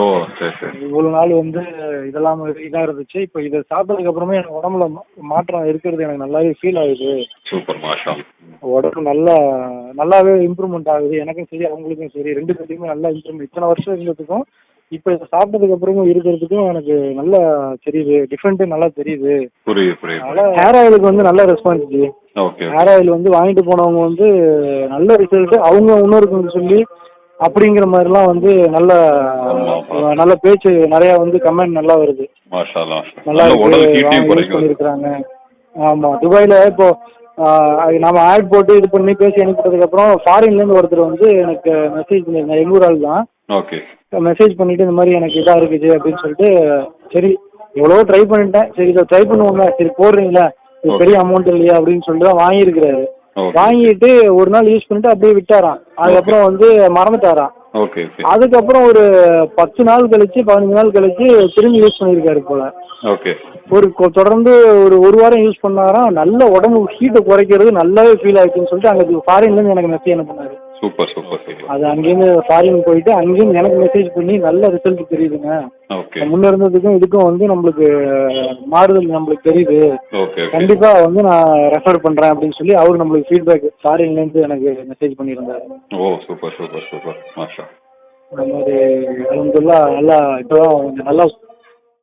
ஓ சரி சரி. இவ்வளவு நாள் வந்து இதெல்லாம் இதா இருந்துச்சு. இப்போ இதை சாப்பிட்டதுக்கு அப்புறமே எனக்கு உடம்புல மாற்றம் இருக்கிறது எனக்கு நல்லாவே ஃபீல் ஆகுது. சூப்பர் மாஷா உடம்பு நல்லா நல்லாவே இம்ப்ரூவ்மெண்ட் ஆகுது. எனக்கும் சரி அவங்களுக்கும் சரி. ரெண்டு பேருக்குமே நல்லா இம்ப்ரூவ்மெண்ட் இத்தனை வருஷம் இருந்ததுக்கும் இப்போ இதை சாப்பிட்டதுக்கு அப்புறமும் இருக்கிறதுக்கும் எனக்கு நல்லா தெரியுது. டிஃப்ரெண்ட் நல்லா தெரியுது. புரியுது புரியுது அதனால ஹேர் ஆயிலுக்கு வந்து நல்ல ரெஸ்பான்ஸ் ஹேர் ஆயில் வந்து வாங்கிட்டு போனவங்க வந்து நல்ல ரிசல்ட் அவங்க இன்னொருக்கு சொல்லி அப்படிங்கிற மாதிரிலாம் வந்து நல்ல நல்ல பேச்சு நிறைய வந்து கமெண்ட் நல்லா வருது. நல்லா பண்ணிருக்காங்க ஆமா. துபாயில இப்போ நம்ம ஆட் போட்டு இது பண்ணி பேசி அனுப்பிட்டதுக்கு அப்புறம் ஃபாரின்ல இருந்து ஒருத்தர் வந்து எனக்கு மெசேஜ் பண்ணியிருந்தாங்க எங்க ஊர் ஆள் தான். மெசேஜ் பண்ணிட்டு இந்த மாதிரி எனக்கு இதா இருக்குது அப்படின்னு சொல்லிட்டு சரி எவ்வளவோ ட்ரை பண்ணிட்டேன். சரி இதை ட்ரை பண்ணுவோங்க சரி போடுறீங்களா. இது பெரிய அமௌண்ட் இல்லையா அப்படின்னு சொல்லிட்டு தான் வாங்கியிருக்கிறாரு. வாங்கிட்டு ஒரு நாள் யூஸ் பண்ணிட்டு அப்படியே விட்டாராம். அதுக்கப்புறம் வந்து மறந்துட்டாராம். அதுக்கப்புறம் ஒரு பத்து நாள் கழிச்சு பதினஞ்சு நாள் கழிச்சு திரும்பி யூஸ் பண்ணியிருக்காரு போல. ஓகே ஒரு தொடர்ந்து ஒரு ஒரு வாரம் யூஸ் பண்ணாராம். நல்ல உடம்பு ஹீட்டை குறைக்கிறது நல்லாவே ஃபீல் ஆயிடுச்சுன்னு சொல்லிட்டு அங்கே ஃபாரின்லேருந்து எனக்கு மெசேஜ் அனுப்புனாரு. சூப்பர் சூப்பர் சூப்பர் அது அங்கேருந்து ஃபாரின் போயிட்டு அங்கேயும் எனக்கு மெசேஜ் பண்ணி நல்ல ரிசல்ட் தெரியுதுங்க. முன்ன இருந்ததுக்கும் இதுக்கும் வந்து நம்மளுக்கு மாறுதல் நம்மளுக்கு தெரியுது. கண்டிப்பா வந்து நான் ரெஃபர் பண்றேன் அப்படின்னு சொல்லி அவர் நம்மளுக்கு ஃபீட்பேக் ஃபாரின்ல இருந்து எனக்கு மெசேஜ் பண்ணியிருந்தாரு. ஓ சூப்பர் சூப்பர் சூப்பர் மாஷா. இந்த மாதிரி அலமதுல்லா நல்லா கொஞ்சம் நல்லா